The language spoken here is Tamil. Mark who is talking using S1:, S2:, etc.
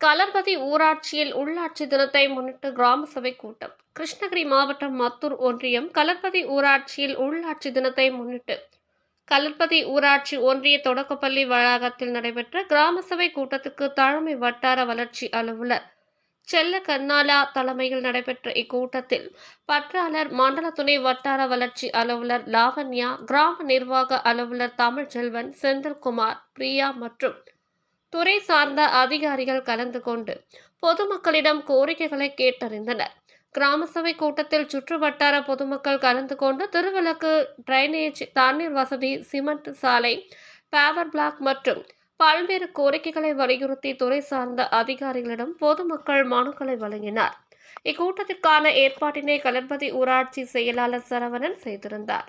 S1: கலர்பதி ஊராட்சியில் உள்ளாட்சி தினத்தை முன்னிட்டு கிராம சபை கூட்டம். கிருஷ்ணகிரி மாவட்டம் மத்தூர் ஒன்றியம் கலர்பதி ஊராட்சியில் உள்ளாட்சி தினத்தை முன்னிட்டு கலர்பதி ஊராட்சி ஒன்றிய தொடக்கப்பள்ளி வளாகத்தில் நடைபெற்ற கிராம சபை கூட்டத்துக்கு தலைமை வட்டார வளர்ச்சி அலுவலர் செல்ல கண்ணாலா தலைமையில் நடைபெற்ற இக்கூட்டத்தில் பற்றாளர் மண்டல துணை வட்டார வளர்ச்சி அலுவலர் லாவண்யா கிராம நிர்வாக அலுவலர் தமிழ்ச்செல்வன் செந்தில்குமார் பிரியா மற்றும் துறை சார்ந்த அதிகாரிகள் கலந்து கொண்டு பொதுமக்களிடம் கோரிக்கைகளை கேட்டறிந்தனர். கிராம சபை கூட்டத்தில் சுற்று வட்டார பொதுமக்கள் கலந்து கொண்டு திருவிளக்கு டிரைனேஜ் தண்ணீர் வசதி சிமெண்ட் சாலை பவர் பிளாக் மற்றும் பல்வேறு கோரிக்கைகளை வலியுறுத்தி துறை சார்ந்த அதிகாரிகளிடம் பொதுமக்கள் மனுக்களை வழங்கினார். இக்கூட்டத்திற்கான ஏற்பாட்டினை கலர்பதி ஊராட்சி செயலாளர் சரவணன் செய்திருந்தார்.